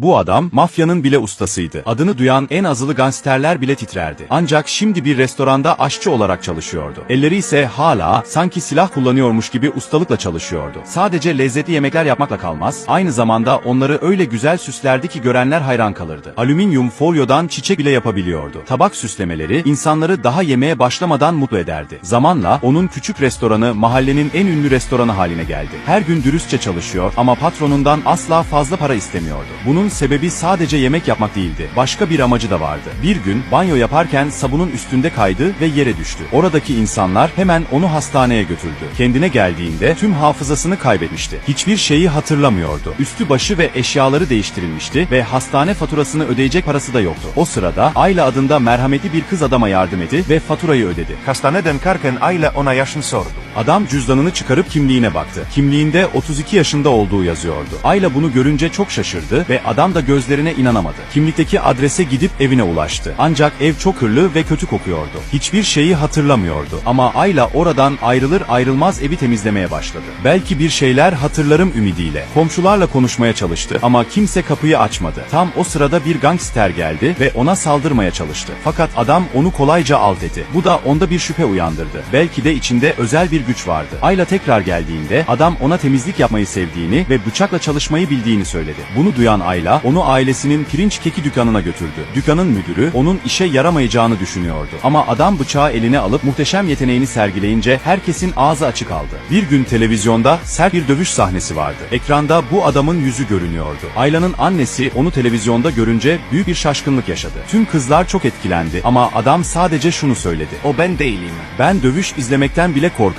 Bu adam mafyanın bile ustasıydı. Adını duyan en azılı gangsterler bile titrerdi. Ancak şimdi bir restoranda aşçı olarak çalışıyordu. Elleri ise hala sanki silah kullanıyormuş gibi ustalıkla çalışıyordu. Sadece lezzetli yemekler yapmakla kalmaz, aynı zamanda onları öyle güzel süslerdi ki görenler hayran kalırdı. Alüminyum folyodan çiçek bile yapabiliyordu. Tabak süslemeleri insanları daha yemeğe başlamadan mutlu ederdi. Zamanla onun küçük restoranı mahallenin en ünlü restoranı haline geldi. Her gün dürüstçe çalışıyor ama patronundan asla fazla para istemiyordu. Bunun sebebi sadece yemek yapmak değildi. Başka bir amacı da vardı. Bir gün banyo yaparken sabunun üstünde kaydı ve yere düştü. Oradaki insanlar hemen onu hastaneye götürdü. Kendine geldiğinde tüm hafızasını kaybetmişti. Hiçbir şeyi hatırlamıyordu. Üstü başı ve eşyaları değiştirilmişti ve hastane faturasını ödeyecek parası da yoktu. O sırada Ayla adında merhametli bir kız adama yardım etti ve faturayı ödedi. Hastaneden karken Ayla ona yaşını sordu. Adam cüzdanını çıkarıp kimliğine baktı. Kimliğinde 32 yaşında olduğu yazıyordu. Ayla bunu görünce çok şaşırdı ve adam da gözlerine inanamadı. Kimlikteki adrese gidip evine ulaştı. Ancak ev çok hırlı ve kötü kokuyordu. Hiçbir şeyi hatırlamıyordu. Ama Ayla oradan ayrılır ayrılmaz evi temizlemeye başladı. Belki bir şeyler hatırlarım ümidiyle. Komşularla konuşmaya çalıştı ama kimse kapıyı açmadı. Tam o sırada bir gangster geldi ve ona saldırmaya çalıştı. Fakat adam onu kolayca alt etti. Bu da onda bir şüphe uyandırdı. Belki de içinde özel bir güç vardı. Ayla tekrar geldiğinde adam ona temizlik yapmayı sevdiğini ve bıçakla çalışmayı bildiğini söyledi. Bunu duyan Ayla onu ailesinin pirinç keki dükkanına götürdü. Dükkanın müdürü onun işe yaramayacağını düşünüyordu. Ama adam bıçağı eline alıp muhteşem yeteneğini sergileyince herkesin ağzı açık kaldı. Bir gün televizyonda sert bir dövüş sahnesi vardı. Ekranda bu adamın yüzü görünüyordu. Ayla'nın annesi onu televizyonda görünce büyük bir şaşkınlık yaşadı. Tüm kızlar çok etkilendi ama adam sadece şunu söyledi. O ben değilim. Ben dövüş izlemekten bile korkarım.